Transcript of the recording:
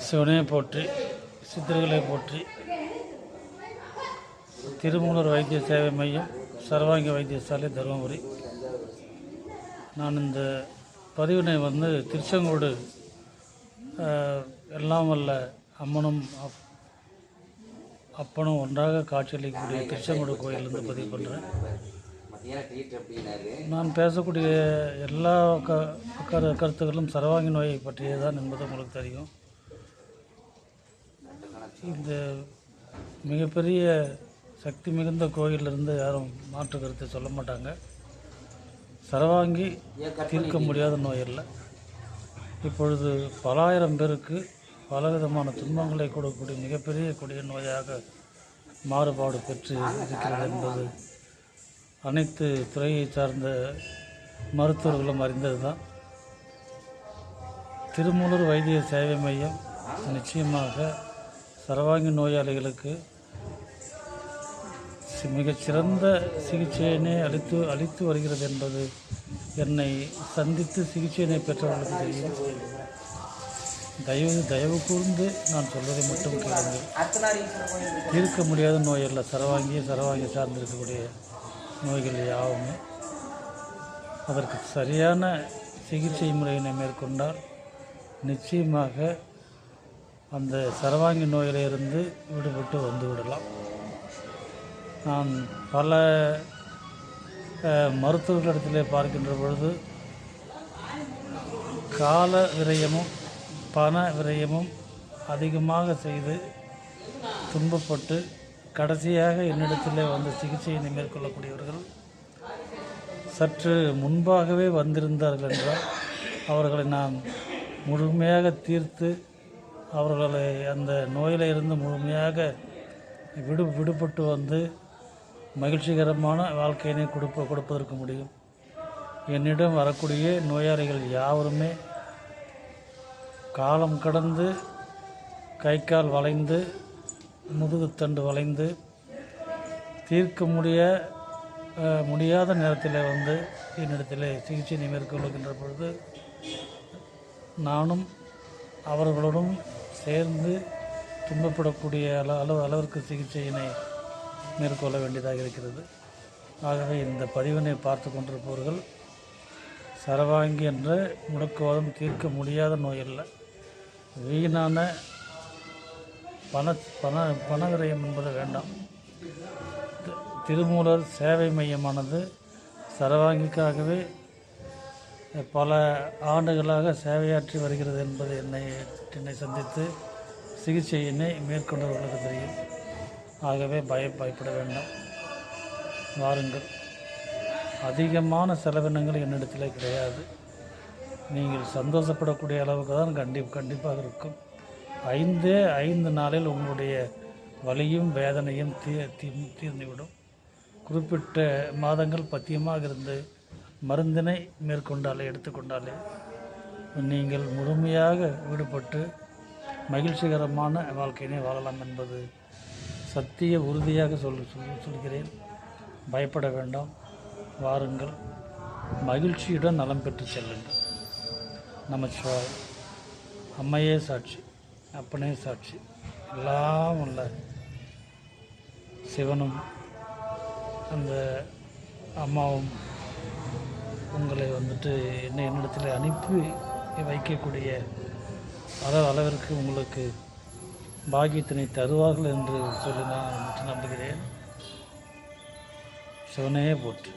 சிவனே போற்றி சித்தர்களை போற்றி திருமூலர் வைத்திய சேவை மையம் சர்வாங்க வைத்தியசாலை தருமபுரி. நான் இந்த பதிவினை வந்து திருச்செங்கோடு எல்லாம் வல்ல அம்மனும் அப்- அப்பனும் ஒன்றாக காட்சியளிக்கக்கூடிய திருச்செங்கோடு கோயிலிருந்து பதிவு பண்ணுறேன் நான் பேசக்கூடிய எல்லா க கரு கருத்துக்களும் சரவாங்கி நோயை பற்றியது தான் என்பது உங்களுக்கு தெரியும். இந்த மிகப்பெரிய சக்தி மிகுந்த கோயிலிருந்து யாரும் மாற்று கருத்தை சொல்ல மாட்டாங்க. சரவாங்கி தீர்க்க முடியாத நோய் இல்லை இப்பொழுது பலாயிரம் பேருக்கு பலவிதமான துன்பங்களை கொடுக்கக்கூடிய மிகப்பெரிய கொடிய நோயாக மாறுபாடு பெற்று இருக்கிறது என்பது அனைத்து துறையை சார்ந்த மருத்துவர்களும் அறிந்தது தான் திருமூலர் வைத்திய சேவை மையம் நிச்சயமாக சரவாங்கி நோயாளிகளுக்கு மிகச்சிறந்த சிகிச்சையினை அளித்து அளித்து வருகிறது என்பது என்னை சந்தித்து சிகிச்சையினை பெற்றவர்களுக்கு தெரியும். தயவு தயவு கூர்ந்து நான் சொல்வதை மட்டும் கேளுங்கள். தீர்க்க முடியாத நோயல்ல அல்ல சரவாங்கி சரவாங்கி நோய்கள் யாவுமே. அதற்கு சரியான சிகிச்சை முறையினை மேற்கொண்டால் நிச்சயமாக அந்த சரவாங்கி நோயிலிருந்து விடுபட்டு வந்துவிடலாம் நான் பல மருத்துவர்களிடத்தில் மருத்துவர்களிடத்திலே பார்க்கின்ற பொழுது கால விரயமும் பண விரயமும் அதிகமாக செய்து துன்பப்பட்டு கடைசியாக என்னிடத்திலே வந்து சிகிச்சையினை மேற்கொள்ளக்கூடியவர்கள் சற்று முன்பாகவே வந்திருந்தார்கள் என்றால் அவர்களை நான் முழுமையாக தீர்த்து அவர்களை அந்த நோயில் இருந்து முழுமையாக விடு விடுபட்டு வந்து மகிழ்ச்சிகரமான வாழ்க்கையினை கொடுப்ப கொடுப்பதற்கு முடியும். என்னிடம் வரக்கூடிய நோயாளிகள் யாவருமே காலம் கடந்து கை கால் வளைந்து முதுகுத்தண்டு வளைந்து தீர்க்க முடிய முடியாத நேரத்தில் வந்து என்னிடத்தில் சிகிச்சை மேற்கொள்கின்ற பொழுது நானும் அவர்களுடன் சேர்ந்து துன்பப்படக்கூடிய அள அளவு அளவிற்கு சிகிச்சையினை மேற்கொள்ள வேண்டியதாக இருக்கிறது. ஆகவே இந்த பதிவினை பார்த்து கொண்டிருப்பவர்கள் சரவாங்கி என்ற முடக்குவாதம் தீர்க்க முடியாத நோய் அல்ல வீணான பண பண பண விரயம் என்பது வேண்டாம். திருமூலர் சேவை மையமானது சரவாங்கிக்காகவே பல ஆண்டுகளாக சேவையாற்றி வருகிறது என்பது என்னை என்னை சந்தித்து சிகிச்சையினை மேற்கொண்டவர்களுக்கு தெரியும். ஆகவே பய பயப்பட வேண்டாம். வாருங்கள். அதிகமான செலவினங்கள் என்னிடத்தில் கிடையாது. நீங்கள் சந்தோஷப்படக்கூடிய அளவுக்கு தான் கண்டி கண்டிப்பாக இருக்கும். ஐந்தே ஐந்து நாளில் உங்களுடைய வலியும் வேதனையும் தீ தீ தீர்ந்துவிடும். குறிப்பிட்ட மாதங்கள் பத்தியமாக இருந்து மருந்தினை மேற்கொண்டாலே எடுத்துக்கொண்டாலே நீங்கள் முழுமையாக ஈடுபட்டு மகிழ்ச்சிகரமான வாழ்க்கையினை வாழலாம் என்பது சத்திய உறுதியாக சொல் சொல்கிறேன். பயப்பட வேண்டாம். வாருங்கள். மகிழ்ச்சியுடன் நலம் பெற்று செல்லுங்கள். நமச்சிவாய் அம்மையே சாட்சி. அப்பனே சாட்சி. எல்லாம் உள்ள சிவனும் அந்த அம்மாவும் உங்களை வந்துட்டு என்ன என்னிடத்தில் அனுப்பி வைக்கக்கூடிய அளவு அளவிற்கு உங்களுக்கு பாக்கியத்தினை தருவார்கள் என்று சொல்லி நான் நம்புகிறேன். சிவனே போட்டு